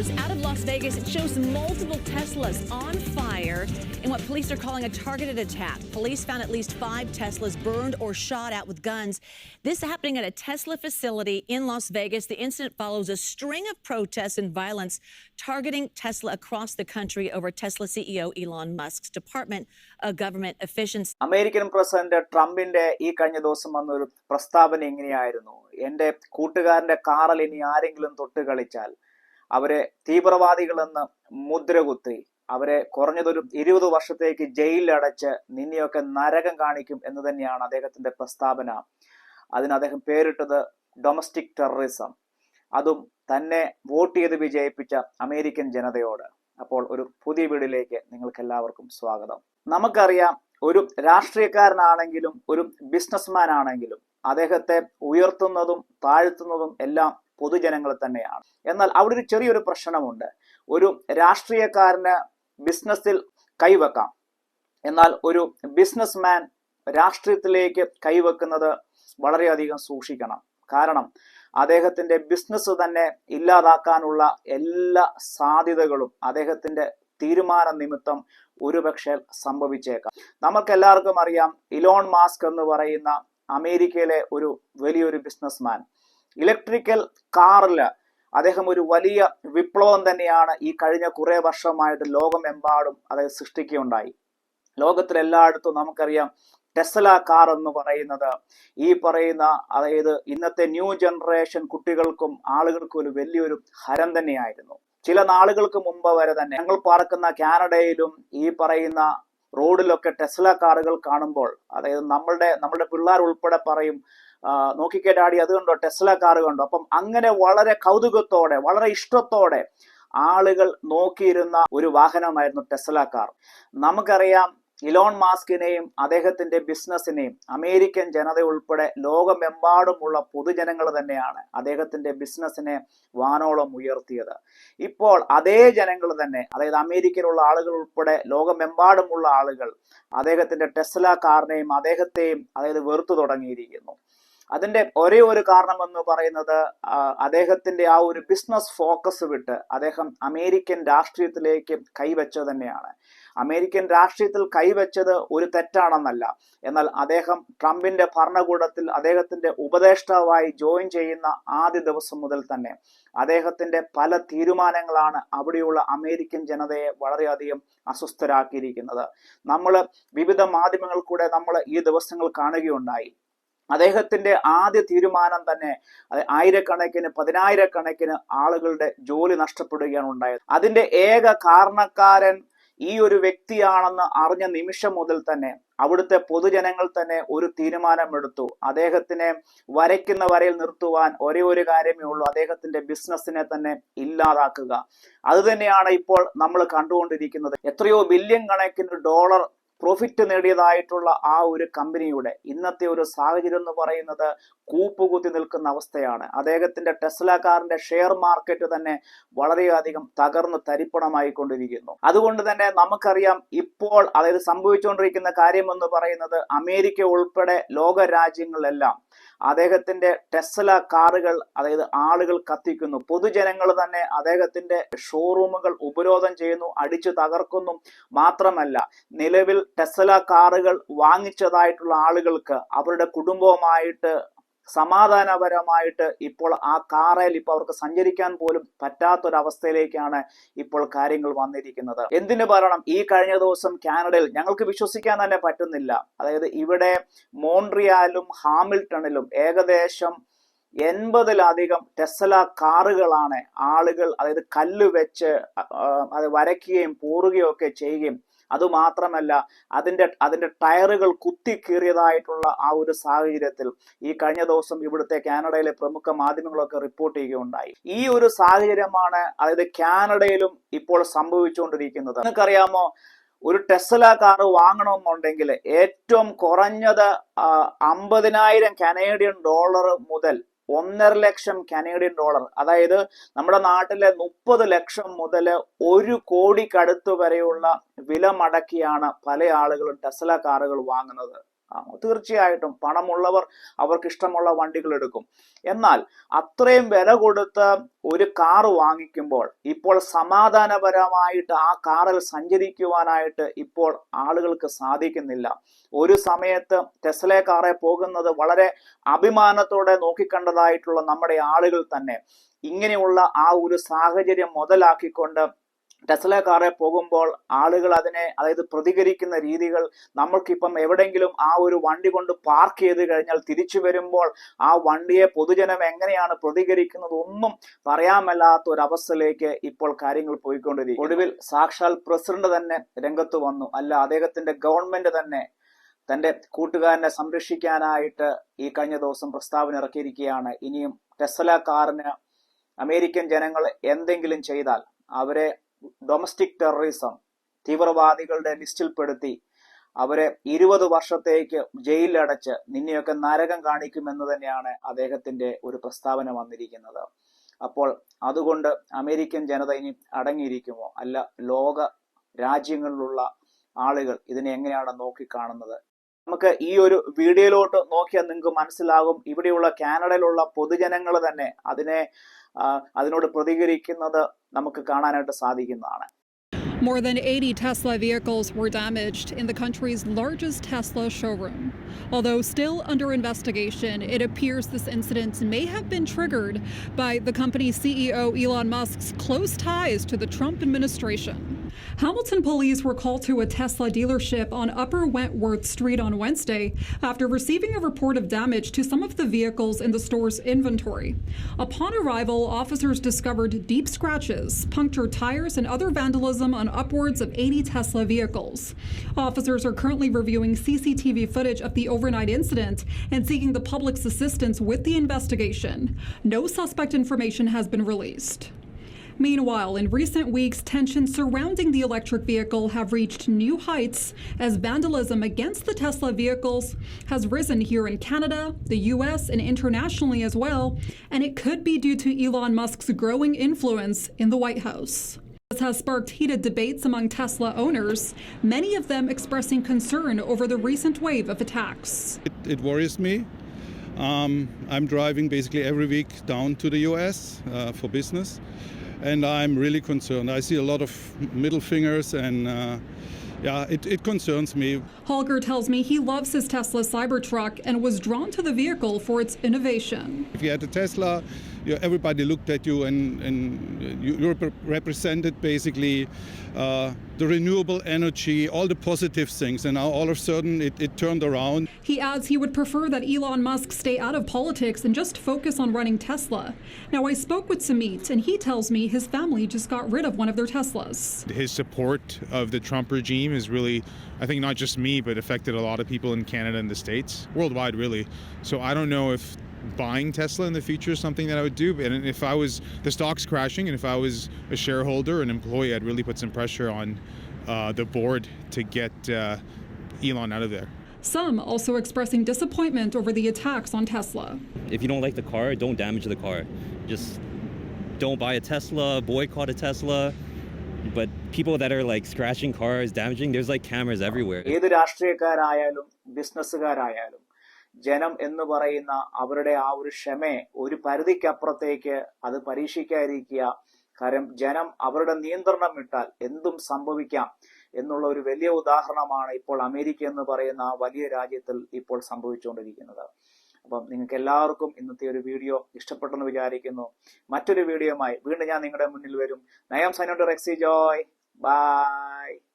pictures out of Las Vegas. It shows multiple Teslas on fire in what police are calling a targeted attack. Police found at least five Teslas burned or shot at with guns. This happening at a Tesla facility in Las Vegas. The incident follows a string of protests and violence targeting Tesla across the country over Tesla CEO Elon Musk's Department of Government Efficiency. American president ട്രംപിന്റെ ഈ കഴിഞ്ഞ ദിവസം വന്നൊരു പ്രസ്താവന എങ്ങനെയായിരുന്നു എന്റെ കൂട്ടുകാരന്റെ കാറിൽ ഇനി ആരെങ്കിലും തൊട്ട് കളിച്ചാൽ അവരെ തീവ്രവാദികളെന്ന് മുദ്രകുത്തി അവരെ കുറഞ്ഞതൊരു ഇരുപത് വർഷത്തേക്ക് ജയിലിലടച്ച് നിന്നെയൊക്കെ നരകം കാണിക്കും എന്ന് തന്നെയാണ് അദ്ദേഹത്തിന്റെ പ്രസ്താവന. അതിന് അദ്ദേഹം പേരിട്ടത് ഡൊമസ്റ്റിക് ടെററിസം അതും തന്നെ വോട്ട് ചെയ്ത് വിജയിപ്പിച്ച അമേരിക്കൻ ജനതയോട്. അപ്പോൾ ഒരു പുതിയ വീടിലേക്ക് നിങ്ങൾക്ക് എല്ലാവർക്കും സ്വാഗതം. നമുക്കറിയാം ഒരു രാഷ്ട്രീയക്കാരനാണെങ്കിലും ഒരു ബിസിനസ്മാൻ ആണെങ്കിലും അദ്ദേഹത്തെ ഉയർത്തുന്നതും താഴ്ത്തുന്നതും എല്ലാം പൊതുജനങ്ങൾ തന്നെയാണ്. എന്നാൽ അവിടെ ഒരു ചെറിയൊരു പ്രശ്നമുണ്ട്. ഒരു രാഷ്ട്രീയക്കാരന് ബിസിനസ്സിൽ കൈവെക്കാം. എന്നാൽ ഒരു ബിസിനസ്മാൻ രാഷ്ട്രീയത്തിലേക്ക് കൈവെക്കുന്നത് വളരെയധികം സൂക്ഷിക്കണം. കാരണം അദ്ദേഹത്തിന്റെ ബിസിനസ് തന്നെ ഇല്ലാതാക്കാനുള്ള എല്ലാ സാധ്യതകളും അദ്ദേഹത്തിന്റെ തീരുമാന നിമിത്തം ഒരുപക്ഷെ സംഭവിച്ചേക്കാം. നമുക്ക് എല്ലാവർക്കും അറിയാം ഇലോൺ മാസ്ക് എന്ന് പറയുന്ന അമേരിക്കയിലെ ഒരു വലിയൊരു ബിസിനസ്മാൻ. ഇലക്ട്രിക്കൽ കാറിൽ അദ്ദേഹം ഒരു വലിയ വിപ്ലവം തന്നെയാണ് ഈ കഴിഞ്ഞ കുറേ വർഷമായിട്ട് ലോകമെമ്പാടും അതായത് സൃഷ്ടിക്കുകയുണ്ടായി. ലോകത്തിലെല്ലായിടത്തും നമുക്കറിയാം ടെസ്ല കാർ എന്ന് പറയുന്നത്. ഈ പറയുന്ന അതായത് ഇന്നത്തെ ന്യൂ ജനറേഷൻ കുട്ടികൾക്കും ആളുകൾക്കും ഒരു വലിയൊരു ഹരം തന്നെയായിരുന്നു. ചില നാളുകൾക്ക് മുമ്പ് വരെ തന്നെ ഞങ്ങൾ പാർക്കുന്ന കാനഡയിലും ഈ പറയുന്ന റോഡിലൊക്കെ ടെസ്ല കാറുകൾ കാണുമ്പോൾ അതായത് നമ്മളുടെ നമ്മുടെ പിള്ളേർ ഉൾപ്പെടെ പറയും നോക്കിക്കേ ഡാഡി അത് കണ്ടോ? ടെസ്ല കാർ കണ്ടോ? അപ്പം അങ്ങനെ വളരെ കൗതുകത്തോടെ വളരെ ഇഷ്ടത്തോടെ ആളുകൾ നോക്കിയിരുന്ന ഒരു വാഹനമായിരുന്നു ടെസ്ല കാർ. നമുക്കറിയാം ഇലോൺ മാസ്കിനെയും അദ്ദേഹത്തിന്റെ ബിസിനസ്സിനെയും അമേരിക്കൻ ജനത ഉൾപ്പെടെ ലോകമെമ്പാടുമുള്ള പൊതുജനങ്ങൾ തന്നെയാണ് അദ്ദേഹത്തിന്റെ ബിസിനസ്സിനെ വാനോളം ഉയർത്തിയത്. ഇപ്പോൾ അതേ ജനങ്ങൾ തന്നെ അതായത് അമേരിക്കയിലുള്ള ആളുകൾ ഉൾപ്പെടെ ലോകമെമ്പാടുമുള്ള ആളുകൾ അദ്ദേഹത്തിന്റെ ടെസ്ല കാറിനെയും അദ്ദേഹത്തെയും അതായത് വെറുത്തു തുടങ്ങിയിരിക്കുന്നു. അതിന്റെ ഒരേ ഒരു കാരണം എന്ന് പറയുന്നത് അദ്ദേഹത്തിന്റെ ആ ഒരു ബിസിനസ് ഫോക്കസ് വിട്ട് അദ്ദേഹം അമേരിക്കൻ രാഷ്ട്രീയത്തിലേക്ക് കൈവച്ചത് തന്നെയാണ്. അമേരിക്കൻ രാഷ്ട്രീയത്തിൽ കൈവച്ചത് ഒരു തെറ്റാണെന്നല്ല. എന്നാൽ അദ്ദേഹം ട്രംപിന്റെ ഭരണകൂടത്തിൽ അദ്ദേഹത്തിന്റെ ഉപദേഷ്ടാവായി ജോയിൻ ചെയ്യുന്ന ആദ്യ ദിവസം മുതൽ തന്നെ അദ്ദേഹത്തിന്റെ പല തീരുമാനങ്ങളാണ് അവിടെയുള്ള അമേരിക്കൻ ജനതയെ വളരെയധികം അസ്വസ്ഥരാക്കിയിരിക്കുന്നത്. നമ്മൾ വിവിധ മാധ്യമങ്ങൾ കൂടെ നമ്മൾ ഈ ദിവസങ്ങൾ കാണുകയുണ്ടായി. അദ്ദേഹത്തിന്റെ ആദ്യ തീരുമാനം തന്നെ ആയിരക്കണക്കിന് പതിനായിരക്കണക്കിന് ആളുകളുടെ ജോലി നഷ്ടപ്പെടുകയാണ് ഉണ്ടായത്. അതിന്റെ ഏക കാരണക്കാരൻ ഈ ഒരു വ്യക്തിയാണെന്ന് അറിഞ്ഞ നിമിഷം മുതൽ തന്നെ അവിടുത്തെ പൊതുജനങ്ങൾ തന്നെ ഒരു തീരുമാനമെടുത്തു. അദ്ദേഹത്തിനെ വരയ്ക്കുന്ന വരയിൽ നിർത്തുവാൻ ഒരേ ഒരു കാര്യമേ ഉള്ളൂ. അദ്ദേഹത്തിന്റെ ബിസിനസ്സിനെ തന്നെ ഇല്ലാതാക്കുക. അത് തന്നെയാണ് ഇപ്പോൾ നമ്മൾ കണ്ടുകൊണ്ടിരിക്കുന്നത്. എത്രയോ ബില്യൺ കണക്കിന് ഡോളർ പ്രോഫിറ്റ് നേടിയതായിട്ടുള്ള ആ ഒരു കമ്പനിയുടെ ഇന്നത്തെ ഒരു സാഹചര്യം എന്ന് പറയുന്നത് കൂപ്പുകുത്തി നിൽക്കുന്ന അവസ്ഥയാണ്. അദ്ദേഹത്തിന്റെ ടെസ്ല കാറിന്റെ ഷെയർ മാർക്കറ്റ് തന്നെ വളരെയധികം തകർന്ന് തരിപ്പണമായി കൊണ്ടിരിക്കുന്നു അതുകൊണ്ട് തന്നെ നമുക്കറിയാം ഇപ്പോൾ അതായത് സംഭവിച്ചുകൊണ്ടിരിക്കുന്ന കാര്യം എന്ന് പറയുന്നത് അമേരിക്ക ഉൾപ്പെടെ ലോക രാജ്യങ്ങളിലെല്ലാം അദ്ദേഹത്തിന്റെ ടെസ്ല കാറുകൾ അതായത് ആളുകൾ കത്തിക്കുന്നു. പൊതുജനങ്ങൾ തന്നെ അദ്ദേഹത്തിന്റെ ഷോറൂമുകൾ ഉപരോധം ചെയ്യുന്നു അടിച്ചു തകർക്കുന്നു മാത്രമല്ല നിലവിൽ ടെസ്ല കാറുകൾ വാങ്ങിച്ചതായിട്ടുള്ള ആളുകൾക്ക് അവരുടെ കുടുംബവുമായിട്ട് സമാധാനപരമായിട്ട് ഇപ്പോൾ ആ കാറയിൽ ഇപ്പോൾ അവർക്ക് സഞ്ചരിക്കാൻ പോലും പറ്റാത്തൊരവസ്ഥയിലേക്കാണ് ഇപ്പോൾ കാര്യങ്ങൾ വന്നിരിക്കുന്നത്. എന്തിനു പറയണം? ഈ കഴിഞ്ഞ ദിവസം കാനഡയിൽ ഞങ്ങൾക്ക് വിശ്വസിക്കാൻ തന്നെ പറ്റുന്നില്ല. അതായത് ഇവിടെ മോൺട്രിയാലും ഹാമിൽട്ടണിലും ഏകദേശം എൺപതിലധികം ടെസ്ല കാറുകളാണ് ആളുകൾ അതായത് കല്ല് വെച്ച് അത് വരയ്ക്കുകയും പോറുകയും ഒക്കെ ചെയ്യുകയും അതുമാത്രമല്ല അതിന്റെ അതിന്റെ ടയറുകൾ കുത്തിക്കീറിയതായിട്ടുള്ള ആ ഒരു സാഹചര്യത്തിൽ ഈ കഴിഞ്ഞ ദിവസം ഇവിടുത്തെ കാനഡയിലെ പ്രമുഖ മാധ്യമങ്ങളൊക്കെ റിപ്പോർട്ട് ചെയ്യുകയുണ്ടായി. ഈ ഒരു സാഹചര്യമാണ് അതായത് കാനഡയിലും ഇപ്പോൾ സംഭവിച്ചുകൊണ്ടിരിക്കുന്നത്. നിങ്ങൾക്കറിയാമോ ഒരു ടെസ്ല കാർ വാങ്ങണമെന്നുണ്ടെങ്കിൽ ഏറ്റവും കുറഞ്ഞത് അമ്പതിനായിരം കനേഡിയൻ ഡോളർ മുതൽ ഒന്നര ലക്ഷം കനേഡിയൻ ഡോളർ അതായത് നമ്മുടെ നാട്ടിലെ മുപ്പത് ലക്ഷം മുതൽ ഒരു കോടിക്കടുത്ത് വരെയുള്ള വില മടക്കിയാണ് പല ആളുകളും ടെസ്ല കാറുകൾ വാങ്ങുന്നത്. തീർച്ചയായിട്ടും പണമുള്ളവർ അവർക്ക് ഇഷ്ടമുള്ള വണ്ടികൾ എടുക്കും. എന്നാൽ അത്രയും വില കൊടുത്ത് ഒരു കാർ വാങ്ങിക്കുമ്പോൾ ഇപ്പോൾ സമാധാനപരമായിട്ട് ആ കാറിൽ സഞ്ചരിക്കുവാനായിട്ട് ഇപ്പോൾ ആളുകൾക്ക് സാധിക്കുന്നില്ല. ഒരു സമയത്ത് ടെസ്ലെ കാറെ പോകുന്നത് വളരെ അഭിമാനത്തോടെ നോക്കിക്കണ്ടതായിട്ടുള്ള നമ്മുടെ ആളുകൾ തന്നെ ഇങ്ങനെയുള്ള ആ ഒരു സാഹചര്യം മുതലാക്കിക്കൊണ്ട് ടെസ്ല കാറെ പോകുമ്പോൾ ആളുകൾ അതിനെ അതായത് പ്രതികരിക്കുന്ന രീതികൾ നമ്മൾക്കിപ്പം എവിടെയെങ്കിലും ആ ഒരു വണ്ടി കൊണ്ട് പാർക്ക് ചെയ്ത് കഴിഞ്ഞാൽ തിരിച്ചു വരുമ്പോൾ ആ വണ്ടിയെ പൊതുജനം എങ്ങനെയാണ് പ്രതികരിക്കുന്നത് ഒന്നും പറയാമല്ലാത്ത ഒരു അവസ്ഥയിലേക്ക് ഇപ്പോൾ കാര്യങ്ങൾ പോയിക്കൊണ്ടിരിക്കും ഒടുവിൽ സാക്ഷാൽ പ്രസിഡന്റ് തന്നെ രംഗത്ത് വന്നു. അല്ല അദ്ദേഹത്തിന്റെ ഗവൺമെന്റ് തന്നെ തന്റെ കൂട്ടുകാരനെ സംരക്ഷിക്കാനായിട്ട് ഈ കഴിഞ്ഞ ദിവസം പ്രസ്താവന ഇറക്കിയിരിക്കുകയാണ്. ഇനിയും ടെസ്ല കാറിന് അമേരിക്കൻ ജനങ്ങൾ എന്തെങ്കിലും ചെയ്താൽ അവരെ ഡൊമസ്റ്റിക് ടെററിസം തീവ്രവാദികളുടെ ലിസ്റ്റിൽപ്പെടുത്തി അവരെ ഇരുപത് വർഷത്തേക്ക് ജയിലിലടച്ച് നിന്നെയൊക്കെ നരകം കാണിക്കുമെന്ന് തന്നെയാണ് അദ്ദേഹത്തിന്റെ ഒരു പ്രസ്താവന വന്നിരിക്കുന്നത്. അപ്പോൾ അതുകൊണ്ട് അമേരിക്കൻ ജനത ഇനി അടങ്ങിയിരിക്കുമോ? അല്ല ലോക രാജ്യങ്ങളിലുള്ള ആളുകൾ ഇതിനെ എങ്ങനെയാണ് നോക്കിക്കാണുന്നത്? നമുക്ക് ഈ ഒരു വീഡിയോയിലോട്ട് നോക്കിയാൽ നിങ്ങൾക്ക് മനസ്സിലാകും ഇവിടെയുള്ള കാനഡയിലുള്ള പൊതുജനങ്ങൾ തന്നെ അതിനെ അതിനോട് പ്രതികരിക്കുന്നത് നമുക്ക് കാണാനായിട്ട് സാധിക്കുന്നതാണ് More than 80 Tesla vehicles were damaged in the country's largest Tesla showroom. Although still under investigation, it appears this incident may have been triggered by the company's CEO Elon Musk's close ties to the Trump administration. Hamilton police were called to a Tesla dealership on Upper Wentworth Street on Wednesday after receiving a report of damage to some of the vehicles in the store's inventory. Upon arrival, officers discovered deep scratches, punctured tires, and other vandalism on upwards of 80 Tesla vehicles. Officers are currently reviewing CCTV footage of the overnight incident and seeking the public's assistance with the investigation. No suspect information has been released. Meanwhile, in recent weeks, tensions surrounding the electric vehicle have reached new heights as vandalism against the Tesla vehicles has risen here in Canada, the US, and internationally as well, and it could be due to Elon Musk's growing influence in the White House. This has sparked heated debates among Tesla owners, many of them expressing concern over the recent wave of attacks. It, it worries me. Um, I'm driving basically every week down to the US uh, for business, and I'm really concerned. I see a lot of middle fingers, and uh, yeah, it, it concerns me. Holger tells me he loves his Tesla Cybertruck and was drawn to the vehicle for its innovation. If you had a Tesla, you, everybody looked at you, and, and you, you represented basically uh, the renewable energy, all the positive things, and now all of a sudden it, it turned around. He adds he would prefer that Elon Musk stay out of politics and just focus on running Tesla. Now, I spoke with Samit, and he tells me his family just got rid of one of their Teslas. his support of the Trump regime is really, I think, not just me, but affected a lot of people in Canada and the States, worldwide, really. So I don't know if buying Tesla in the future is something that I would do. And if I was, the stock's crashing, and if I was a shareholder, an employee, I'd really put some pressure on uh, the board to get uh, Elon out of there. Some also expressing disappointment over the attacks on Tesla. if you don't like the car, don't damage the car. Just don't buy a Tesla, boycott a Tesla. But people that are like scratching cars, damaging, there's like cameras everywhere. ഏത് രാഷ്ട്രീയക്കാരായാലും ബിസിനസ്സുകാരായാലും ജനം എന്ന് പറയുന്ന അവരുടെ ആ ഒരു ക്ഷമയെ ഒരു പരിധിക്കപ്പുറത്തേക്ക് അത് പരീക്ഷിക്കാതിരിക്കുക. കാരണം ജനം അവരുടെ നിയന്ത്രണം വിട്ടാൽ എന്തും സംഭവിക്കാം എന്നുള്ള ഒരു വലിയ ഉദാഹരണമാണ് ഇപ്പോൾ അമേരിക്ക എന്ന് പറയുന്ന ആ വലിയ രാജ്യത്തിൽ ഇപ്പോൾ സംഭവിച്ചുകൊണ്ടിരിക്കുന്നത്. അപ്പം നിങ്ങൾക്ക് എല്ലാവർക്കും ഇന്നത്തെ ഒരു വീഡിയോ ഇഷ്ടപ്പെട്ടെന്ന് വിചാരിക്കുന്നു. മറ്റൊരു വീഡിയോയുമായി വീണ്ടും ഞാൻ നിങ്ങളുടെ മുന്നിൽ വരും. നയം സൈനോട്ട് റെക്സി ജോയ്. ബൈ.